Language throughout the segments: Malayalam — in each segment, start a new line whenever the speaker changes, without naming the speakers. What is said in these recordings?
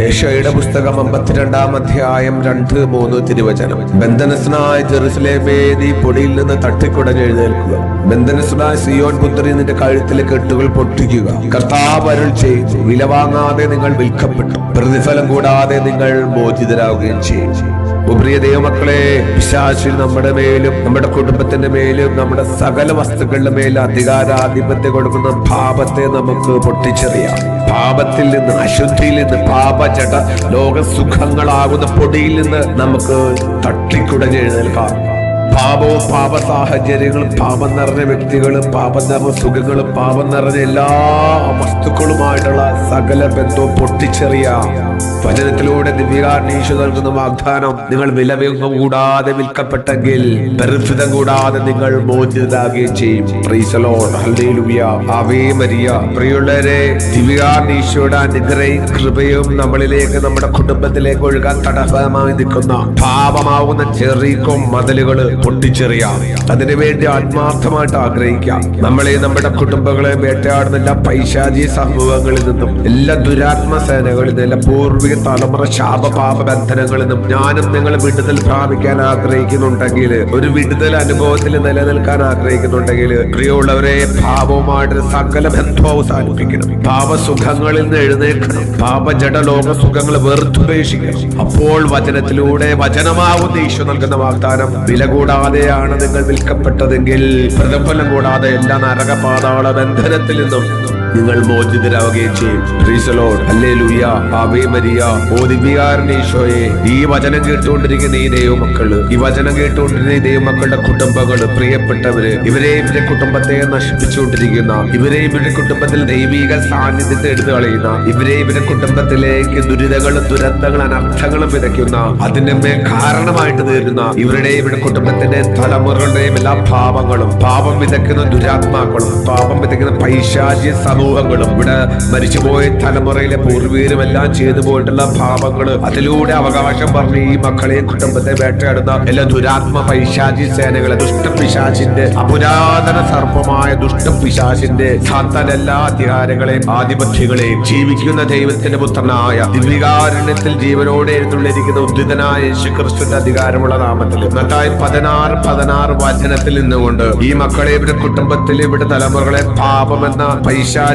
യേശയുടെ പുസ്തകം അമ്പത്തിരണ്ടാം അധ്യായം രണ്ട് മൂന്ന് തിരുവചനം. ബന്ധനസ്നായ ജെറുസലേമേ നീ പൊടിയിൽ നിന്ന് തട്ടിക്കുടഞ്ഞെഴുന്നേൽക്കുക ബന്ധനസ്നായ സിയോൻ പുത്രി നിന്റെ കഴുത്തിലെ കെട്ടുകൾ പൊട്ടിക്കുക. കർത്താവ് അരുൾ ചെയ്തു. വില വാങ്ങാതെ നിങ്ങൾ വിൽക്കപ്പെട്ടു. പ്രതിഫലം കൂടാതെ നിങ്ങൾ മോചിതരാകുകയും ചെയ്യും. പ്രിയ ദൈവമക്കളെ പിശാശിൽ നമ്മുടെ മേലും നമ്മുടെ കുടുംബത്തിന്റെ മേലും നമ്മുടെ സകല വസ്തുക്കളുടെ മേലും അധികാരാധിപത്യം കൊടുക്കുന്ന പാപത്തെ നമുക്ക് പൊട്ടിച്ചെറിയാം. പാപത്തിൽ നിന്ന് അശുദ്ധിയിൽ നിന്ന് പാപജട ലോകസുഖങ്ങളാകുന്ന പൊടിയിൽ നിന്ന് നമുക്ക് തട്ടിക്കുടഞ്ഞ് എഴുന്നേൽക്കാം. പാപവും പാപ സാഹചര്യങ്ങളും പാപം നിറഞ്ഞ വ്യക്തികളും പാപം നിറഞ്ഞ സുഖങ്ങളും പാപം നിറഞ്ഞ എല്ലാ വസ്തുക്കളുമായിട്ടുള്ള സകല ബന്ധവും പൊട്ടിച്ചെറിയാം വചനത്തിലൂടെ ദിവ്യകാരണീശു നൽകുന്ന വാഗ്ദാനം നിങ്ങൾ വിലവിയൊന്നും കൂടാതെ വിൽക്കപ്പെട്ടെങ്കിൽ പരിഫിതം കൂടാതെ നിങ്ങൾ മോചിതരാകുകയും ചെയ്യും. Ave Maria. പ്രിയുള്ളവരെ ദിവ്യകാരണീശോയുടെ അനുഗ്രഹയും കൃപയും നമ്മളിലേക്ക് നമ്മുടെ കുടുംബത്തിലേക്ക് ഒഴുകാൻ തടസ്സമായി നിൽക്കുന്ന പാപമാവുന്ന ചെറിയ മതിലുകൾ പൊട്ടിച്ചെറിയാം. അതിനുവേണ്ടി ആത്മാർത്ഥമായിട്ട് ആഗ്രഹിക്കാം. നമ്മളെ നമ്മുടെ കുടുംബങ്ങളെ വേട്ടയാടുന്ന എല്ലാ പൈശാചി സമൂഹങ്ങളിൽ നിന്നും എല്ലാ ദുരാത്മ സേനകളിൽ നിന്നും എല്ലാ പൂർവിക തലമുറ ശാപപാപ ബന്ധനങ്ങളിൽ നിന്നും ഞാനും നിങ്ങൾ വിടുതൽ പ്രാപിക്കാൻ ആഗ്രഹിക്കുന്നുണ്ടെങ്കിൽ ഒരു വിടുതൽ അനുഭവത്തിൽ നിലനിൽക്കാൻ ആഗ്രഹിക്കുന്നുണ്ടെങ്കിൽ പ്രിയമുള്ളവരെ ഭാവവുമായിട്ട് സകല ബന്ധവും അവസാനിപ്പിക്കണം ഭാവസുഖങ്ങളിൽ നിന്ന് എഴുന്നേൽക്കണം. പാപജട ലോക സുഖങ്ങൾ വെറുത്തുപേക്ഷിക്കണം. അപ്പോൾ വചനത്തിലൂടെ വചനമാവുന്ന ഈശോ നൽകുന്ന വാഗ്ദാനം വില കൂടാതെയാണ് നിങ്ങൾ വിൽക്കപ്പെട്ടതെങ്കിൽ പ്രതിഫലം കൂടാതെ എല്ലാ നരകപാതാള ബന്ധനത്തിൽ നിന്നും നിങ്ങൾ മോചിതരാവുകയും ചെയ്യും ഈശോയെ ഈ വചനം കേട്ടുകൊണ്ടിരിക്കുന്ന ഈ ദൈവമക്കൾ ഈ വചനം കേട്ടുകൊണ്ടിരിക്കുന്ന ഈ ദൈവമക്കളുടെ കുടുംബങ്ങൾ പ്രിയപ്പെട്ടവര് ഇവരെ ഇവരുടെ കുടുംബത്തെ നശിപ്പിച്ചുകൊണ്ടിരിക്കുന്ന ഇവരെ ഇവരുടെ കുടുംബത്തിൽ ദൈവിക സാന്നിധ്യത്തെ എടുത്തു കളയുന്ന ഇവരെ ഇവരുടെ കുടുംബത്തിലേക്ക് ദുരിതങ്ങളും ദുരന്തങ്ങളും അനർത്ഥങ്ങളും വിതയ്ക്കുന്ന അതിന്റെ മേൽ കാരണമായിട്ട് തീരുന്ന ഇവരുടെ ഇവരുടെ കുടുംബത്തിന്റെ തലമുറകളുടെയും എല്ലാ പാപങ്ങളും പാപം വിതയ്ക്കുന്ന ദുരാത്മാക്കളും പാപം വിതയ്ക്കുന്ന പൈശാചി സമൂഹങ്ങളും ഇവിടെ മരിച്ചുപോയ തലമുറയിലെ പൂർവീരും എല്ലാം ചെയ്തു പോയിട്ടുള്ള ഭാവങ്ങൾ അതിലൂടെ അവകാശം പറഞ്ഞ് ഈ മക്കളെ കുടുംബത്തെ വേട്ടയാടുന്ന എല്ലാ ദുരാത്മ പൈശാചി സേനകളെ ദുഷ്ടപിശാചിന്റെ അപുരാതന സർപ്പമായ ദുഷ്ടപിശാചിന്റെ സാത്താൻ എല്ലാ അധികാരങ്ങളെയും ആധിപത്യങ്ങളെയും ജീവിക്കുന്ന ദൈവത്തിന്റെ പുത്രനായ ദിവ്യകാരുണ്യത്തിൽ ജീവനോടെ എഴുന്നള്ളിരിക്കുന്ന ഉദ്ധിതനായ യേശുക്രിസ്തുവിന്റെ അധികാരമുള്ള നാമത്തിൽ മത്തായി പതിനാറ് പതിനാറ് വചനത്തിൽ നിന്നുകൊണ്ട് ഈ മക്കളെ ഇവരുടെ കുടുംബത്തിൽ ഇവിടെ തലമുറകളെ പാപമെന്ന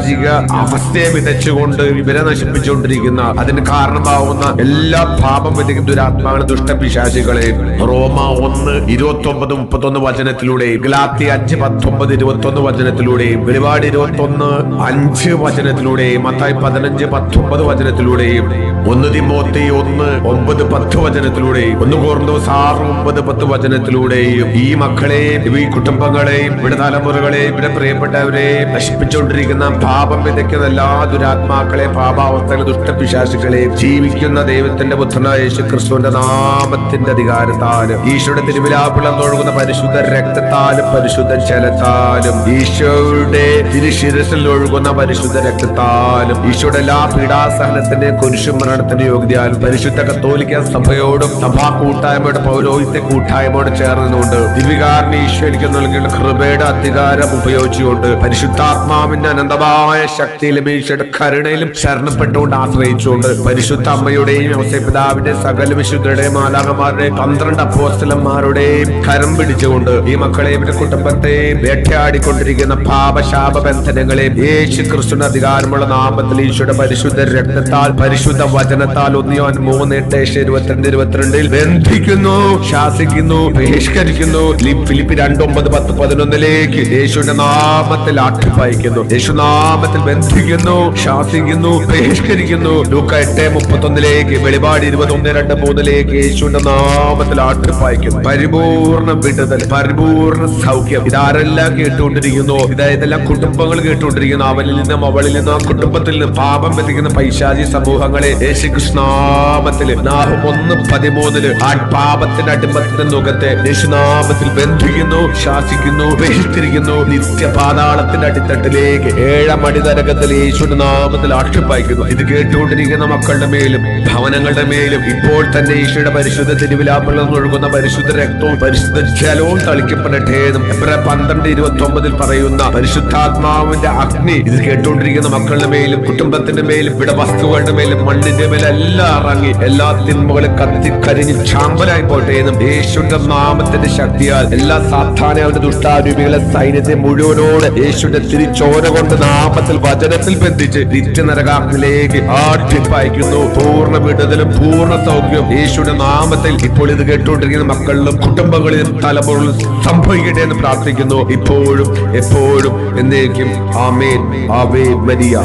പൈശാചിക അവസ്ഥയെ വിതച്ചുകൊണ്ട് ഇവരെ നശിപ്പിച്ചുകൊണ്ടിരിക്കുന്ന അതിന് കാരണമാവുന്ന എല്ലാ പാപം വിധിക്കുന്ന ദുരാത്മാക്കളും ദുഷ്ടപിശാചികളെ റോമ ഒന്ന് ഇരുപത്തി ഒമ്പത് മുപ്പത്തൊന്ന് വചനത്തിലൂടെ ഗലാത്തി അഞ്ച് പത്തൊമ്പത് ഇരുപത്തി ഒന്ന് വചനത്തിലൂടെ വെളിപാട് ഇരുപത്തി ഒന്ന് അഞ്ച് വചനത്തിലൂടെ മത്തായി പതിനഞ്ച് പത്തൊമ്പത് വചനത്തിലൂടെയും ഒന്ന് തിമോത്തി ഒന്ന് ഒമ്പത് പത്ത് വചനത്തിലൂടെയും ഒന്ന് കോർന്തോസ് ആറ് ഒമ്പത് പത്ത് വചനത്തിലൂടെയും ഈ മക്കളെയും ഈ കുടുംബങ്ങളെയും ഇവിടെ തലമുറകളെയും ഇവിടെ പ്രിയപ്പെട്ടവരെയും നശിപ്പിച്ചുകൊണ്ടിരിക്കുന്ന പാപം വിതയ്ക്കുന്ന എല്ലാ ദുരാത്മാക്കളെ പാപാവസ്ഥകളെ ദുഷ്ടപിശാസികളെയും ജീവിക്കുന്ന ദൈവത്തിന്റെ പുത്രനായ യേശു ക്രിസ്തുവിന്റെ നാമത്തിന്റെ അധികാരത്താലും ഈശോയുടെ തിരുവിലാപ്പിളം തൊഴുകുന്ന പരിശുദ്ധ രക്തത്താലും പരിശുദ്ധ ജലത്താലും ഈശോയുടെ തിരുശിരസിൽ ഒഴുകുന്ന പരിശുദ്ധ രക്തത്താലും ഈശോയുടെ എല്ലാ പീഡാസഹനത്തിന്റെ കുരിശുമരണത്തിന്റെ യോഗ്യതയാലും പരിശുദ്ധ കത്തോലിക്ക സഭയോടും സഭാ കൂട്ടായ്മയുടെ പൗരോഹിത്യ കൂട്ടായ്മയോട് ചേർന്നുകൊണ്ട് ദിവികാരന് ഈശോ എനിക്ക് നൽകിയ കൃപയുടെ അധികാരം ഉപയോഗിച്ചുകൊണ്ട് പരിശുദ്ധാത്മാവിന്റെ അനന്തമായ ശക്തിയിലും ഈശോയുടെ കരുണയിലും ശരണപ്പെട്ടുകൊണ്ട് ആശ്രയിച്ചുകൊണ്ട് പരിശുദ്ധ അമ്മയുടെയും പിതാവിന്റെ സകല വിശുദ്ധരുടെയും മാലാകന്മാരുടെയും പന്ത്രണ്ട് അപ്പോസ്റ്റലന്മാരുടെയും കരം പിടിച്ചുകൊണ്ട് ഈ മക്കളെയും കുടുംബത്തെയും വേട്ടയാടിക്കൊണ്ടിരിക്കുന്ന പാപശാപ ബന്ധനങ്ങളെയും യേശു ക്രിസ്തുവിന്റെ അധികാരമുള്ള നാമത്തിൽ ഈശോയുടെ പരിശുദ്ധ രക്തത്താൽ പരിശുദ്ധ വചനത്താൽ ഒന്നിയോൻ മൂന്ന് എട്ട് ഇരുപത്തിരണ്ട് ഇരുപത്തിരണ്ടിൽ ബന്ധിക്കുന്നു ശാസിക്കുന്നു ബഹിഷ്കരിക്കുന്നു. ഫിലിപ്പ് രണ്ട് രണ്ടൊമ്പത് പത്ത് പതിനൊന്നിലേക്ക് യേശുവിന്റെ നാമത്തിൽ ആട്ടിപ്പായിക്കുന്നു. യേശുനാമത്തിൽ ബന്ധിക്കുന്നു ശാസിക്കുന്നു ബഹിഷ്കരിക്കുന്നു. ലൂക്ക എട്ട് മുപ്പത്തൊന്നിലേക്ക് വെളിപാട് ഇരുപത്തി ഒന്ന് രണ്ട് മൂന്നിലേക്ക് യേശുവിന്റെ നാമത്തിൽ ആട്ടിപ്പായിക്കുന്നു. പരിപൂർണ വിടുതൽ പരിപൂർണ സൗഖ്യം. ഇതാരെല്ലാം കേട്ടുകൊണ്ടിരിക്കുന്നു. ഇതാ ഇതെല്ലാം കുടുംബങ്ങൾ കേട്ടുകൊണ്ടിരിക്കുന്നു. അവനിൽ നിന്നും അവളിൽ നിന്നും ആ കുടുംബത്തിൽ നിന്നും പാപം വിധിക്കുന്ന പൈശാചി സമൂഹങ്ങളെ യേശു കൃഷ്ണാമത്തിൽ നാഹം ഒന്ന് പതിമൂന്നിൽ ആ പാപത്തിന്റെ അടിമത്തിന്റെ മുഖത്തെ യേശുനാമത്തിൽ ബന്ധിക്കുന്നു ശാസിക്കുന്നു ബഹിഷ്കരിക്കുന്നു. നിത്യപാതാളത്തിന്റെ അടിത്തട്ടിലേക്ക് ഏഴ ഏഴാം അടിതരകത്തിൽ യേശുവിന്റെ നാമത്തിൽ ആക്ഷേപായിക്കുന്നു ഇത് കേട്ടുകൊണ്ടിരിക്കുന്ന മക്കളുടെ മേലും ഭവനങ്ങളുടെ മേലും ഇപ്പോൾ തന്നെ ഈശോയുടെ പരിശുദ്ധ തിരുവിലാപ്പള്ളം ഒഴുകുന്ന പരിശുദ്ധ രക്തവും പരിശുദ്ധ ജലവും തളിക്കപ്പെടട്ടെ എബ്രായ പന്ത്രണ്ട് ഇരുപത്തി ഒമ്പതിൽ പറയുന്ന പരിശുദ്ധാത്മാവിന്റെ അഗ്നി. ഇത് കേട്ടുകൊണ്ടിരിക്കുന്ന മക്കളുടെ മേലും കുടുംബത്തിന്റെ മേലും ഇവിടെ വസ്തുക്കളുടെ മേലും മണ്ണിന്റെ മേലും എല്ലാം ഇറങ്ങി എല്ലാ തിന്മകളും കത്തി കരിഞ്ഞ് ചാമ്പലായി പോട്ടെ എന്നും യേശുവിന്റെ നാമത്തിന്റെ ശക്തിയാൽ എല്ലാ സാധാരണ ദുഷ്ടാരൂപികളെ സൈന്യത്തെ മുഴുവനോട് യേശുവിന്റെ തിരിച്ചോര കൊണ്ട് നാമത്തിൽ വചനത്തിൽ ബന്ധിച്ച് നിത്യനരകാഗ്നിലേക്ക് ആട്ടിപ്പായിക്കുന്നു. പൂർണ വിടുതലും പൂർണ സൗഖ്യം യേശുവിന്റെ നാമത്തിൽ ഇപ്പോൾ ഇത് കേട്ടുകൊണ്ടിരിക്കുന്ന മക്കളിലും കുടുംബങ്ങളിലും തലമുറകളിലും സംഭവിക്കട്ടെ എന്ന് പ്രാർത്ഥിക്കുന്നു. ഇപ്പോഴും എപ്പോഴും എന്നേക്കും. ആമേൻ. ആവേ മരിയ.